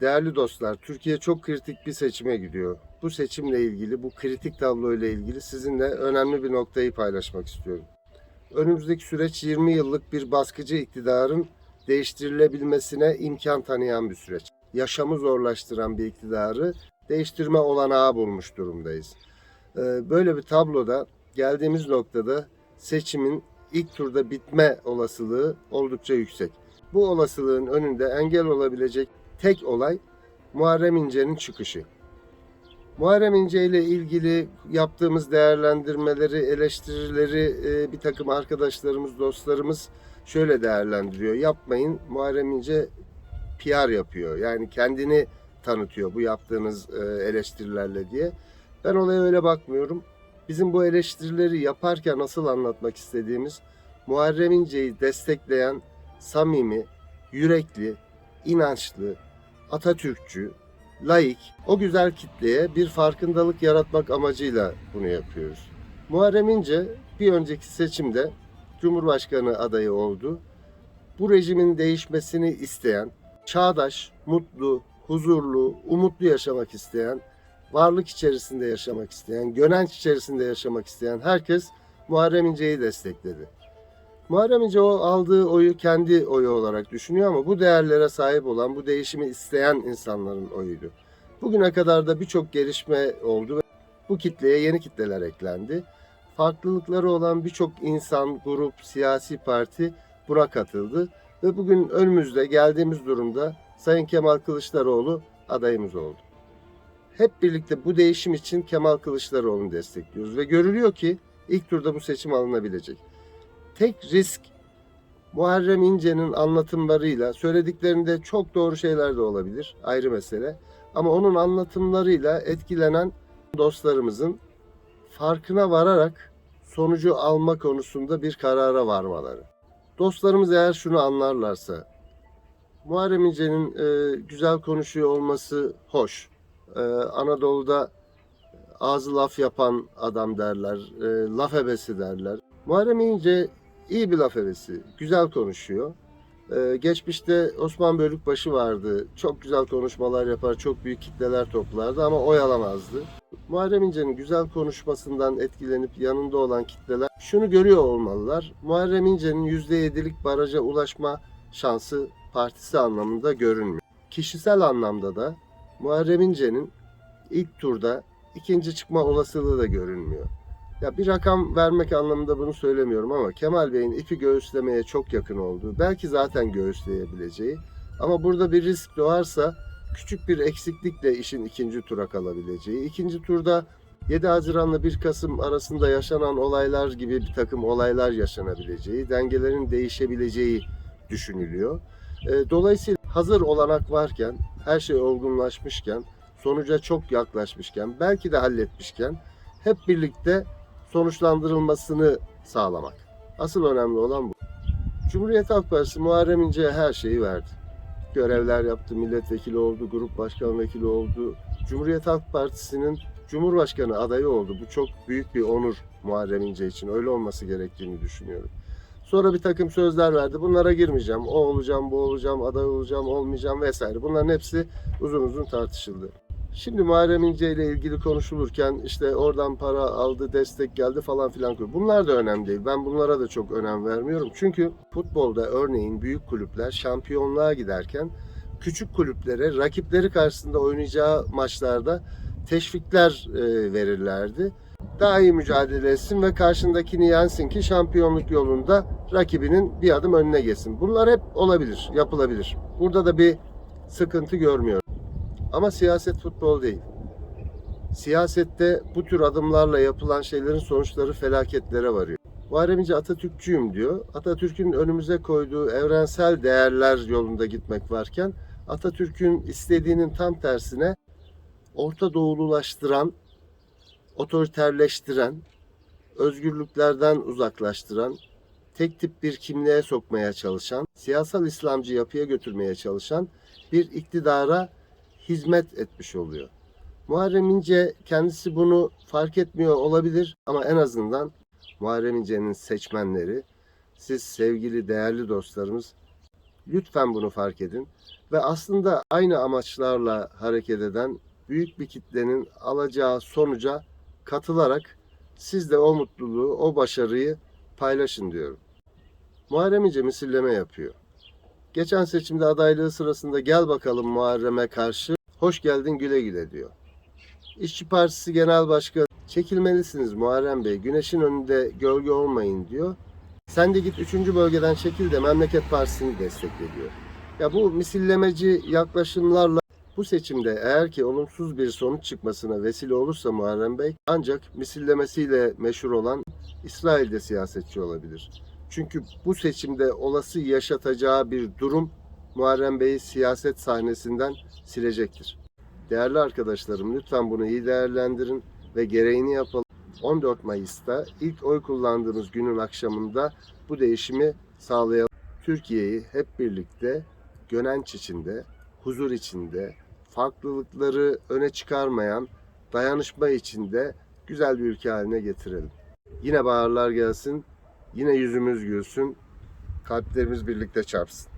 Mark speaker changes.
Speaker 1: Değerli dostlar, Türkiye çok kritik bir seçime gidiyor. Bu seçimle ilgili, bu kritik tabloyla ilgili sizinle önemli bir noktayı paylaşmak istiyorum. Önümüzdeki süreç 20 yıllık bir baskıcı iktidarın değiştirilebilmesine imkan tanıyan bir süreç. Yaşamı zorlaştıran bir iktidarı değiştirme olanağı bulmuş durumdayız. Ee, Böyle bir tabloda geldiğimiz noktada seçimin ilk turda bitme olasılığı oldukça yüksek. Bu olasılığın önünde engel olabilecek tek olay Muharrem İnce'nin çıkışı. Muharrem İnce ile ilgili yaptığımız değerlendirmeleri, eleştirileri e, bir takım arkadaşlarımız, dostlarımız şöyle değerlendiriyor. Yapmayın Muharrem İnce PR yapıyor. Yani kendini tanıtıyor bu yaptığınız e, eleştirilerle diye. Ben olaya öyle bakmıyorum. Bizim bu eleştirileri yaparken asıl anlatmak istediğimiz Muharrem İnce'yi destekleyen samimi, yürekli, inançlı, Atatürkçü, laik, o güzel kitleye bir farkındalık yaratmak amacıyla bunu yapıyoruz. Muharrem İnce bir önceki seçimde Cumhurbaşkanı adayı oldu. Bu rejimin değişmesini isteyen, çağdaş, mutlu, huzurlu, umutlu yaşamak isteyen, varlık içerisinde yaşamak isteyen, gönenç içerisinde yaşamak isteyen herkes Muharrem İnce'yi destekledi. Muharrem İnce o aldığı oyu kendi oyu olarak düşünüyor ama bu değerlere sahip olan, bu değişimi isteyen insanların oyuydu. Bugüne kadar da birçok gelişme oldu ve bu kitleye yeni kitleler eklendi. Farklılıkları olan birçok insan, grup, siyasi parti buna katıldı ve bugün önümüzde geldiğimiz durumda Sayın Kemal Kılıçdaroğlu adayımız oldu. Hep birlikte bu değişim için Kemal Kılıçdaroğlu'nu destekliyoruz ve görülüyor ki ilk turda bu seçim alınabilecek tek risk Muharrem İnce'nin anlatımlarıyla söylediklerinde çok doğru şeyler de olabilir ayrı mesele. Ama onun anlatımlarıyla etkilenen dostlarımızın farkına vararak sonucu alma konusunda bir karara varmaları. Dostlarımız eğer şunu anlarlarsa Muharrem İnce'nin e, güzel konuşuyor olması hoş. E, Anadolu'da ağzı laf yapan adam derler, e, laf ebesi derler. Muharrem İnce iyi bir laf ebesi, güzel konuşuyor. Ee, geçmişte Osman Bölükbaşı vardı. Çok güzel konuşmalar yapar, çok büyük kitleler toplardı ama oyalamazdı. Muharrem İnce'nin güzel konuşmasından etkilenip yanında olan kitleler şunu görüyor olmalılar. Muharrem İnce'nin %7'lik baraja ulaşma şansı partisi anlamında görünmüyor. Kişisel anlamda da Muharrem İnce'nin ilk turda ikinci çıkma olasılığı da görünmüyor. Ya bir rakam vermek anlamında bunu söylemiyorum ama Kemal Bey'in ipi göğüslemeye çok yakın olduğu, belki zaten göğüsleyebileceği ama burada bir risk doğarsa küçük bir eksiklikle işin ikinci tura kalabileceği, ikinci turda 7 Haziran'la 1 Kasım arasında yaşanan olaylar gibi bir takım olaylar yaşanabileceği, dengelerin değişebileceği düşünülüyor. E, Dolayısıyla hazır olanak varken, her şey olgunlaşmışken, sonuca çok yaklaşmışken, belki de halletmişken hep birlikte sonuçlandırılmasını sağlamak. Asıl önemli olan bu. Cumhuriyet Halk Partisi Muharrem İnce'ye her şeyi verdi. Görevler yaptı, milletvekili oldu, grup başkan vekili oldu. Cumhuriyet Halk Partisi'nin Cumhurbaşkanı adayı oldu. Bu çok büyük bir onur Muharrem İnce için. Öyle olması gerektiğini düşünüyorum. Sonra bir takım sözler verdi. Bunlara girmeyeceğim. O olacağım, bu olacağım, aday olacağım, olmayacağım vesaire. Bunların hepsi uzun uzun tartışıldı. Şimdi Muharrem İnce ile ilgili konuşulurken işte oradan para aldı, destek geldi falan filan. Bunlar da önemli değil. Ben bunlara da çok önem vermiyorum. Çünkü futbolda örneğin büyük kulüpler şampiyonluğa giderken küçük kulüplere rakipleri karşısında oynayacağı maçlarda teşvikler e, verirlerdi. Daha iyi mücadele etsin ve karşındakini yensin ki şampiyonluk yolunda rakibinin bir adım önüne geçsin. Bunlar hep olabilir, yapılabilir. Burada da bir sıkıntı görmüyorum. Ama siyaset futbol değil. Siyasette bu tür adımlarla yapılan şeylerin sonuçları felaketlere varıyor. Muharrem Atatürkçüyüm diyor. Atatürk'ün önümüze koyduğu evrensel değerler yolunda gitmek varken Atatürk'ün istediğinin tam tersine Orta Doğululaştıran, otoriterleştiren, özgürlüklerden uzaklaştıran, tek tip bir kimliğe sokmaya çalışan, siyasal İslamcı yapıya götürmeye çalışan bir iktidara hizmet etmiş oluyor. Muharrem İnce kendisi bunu fark etmiyor olabilir ama en azından Muharrem İnce'nin seçmenleri, siz sevgili değerli dostlarımız lütfen bunu fark edin ve aslında aynı amaçlarla hareket eden büyük bir kitlenin alacağı sonuca katılarak siz de o mutluluğu, o başarıyı paylaşın diyorum. Muharrem İnce misilleme yapıyor. Geçen seçimde adaylığı sırasında gel bakalım Muharrem'e karşı hoş geldin güle güle diyor. İşçi Partisi Genel Başkanı çekilmelisiniz Muharrem Bey güneşin önünde gölge olmayın diyor. Sen de git 3. bölgeden çekil de Memleket Partisi'ni destekle diyor. Ya bu misillemeci yaklaşımlarla bu seçimde eğer ki olumsuz bir sonuç çıkmasına vesile olursa Muharrem Bey ancak misillemesiyle meşhur olan İsrail'de siyasetçi olabilir. Çünkü bu seçimde olası yaşatacağı bir durum Muharrem Bey'i siyaset sahnesinden silecektir. Değerli arkadaşlarım lütfen bunu iyi değerlendirin ve gereğini yapalım. 14 Mayıs'ta ilk oy kullandığımız günün akşamında bu değişimi sağlayalım. Türkiye'yi hep birlikte gönenç içinde, huzur içinde, farklılıkları öne çıkarmayan, dayanışma içinde güzel bir ülke haline getirelim. Yine baharlar gelsin, yine yüzümüz gülsün, kalplerimiz birlikte çarpsın.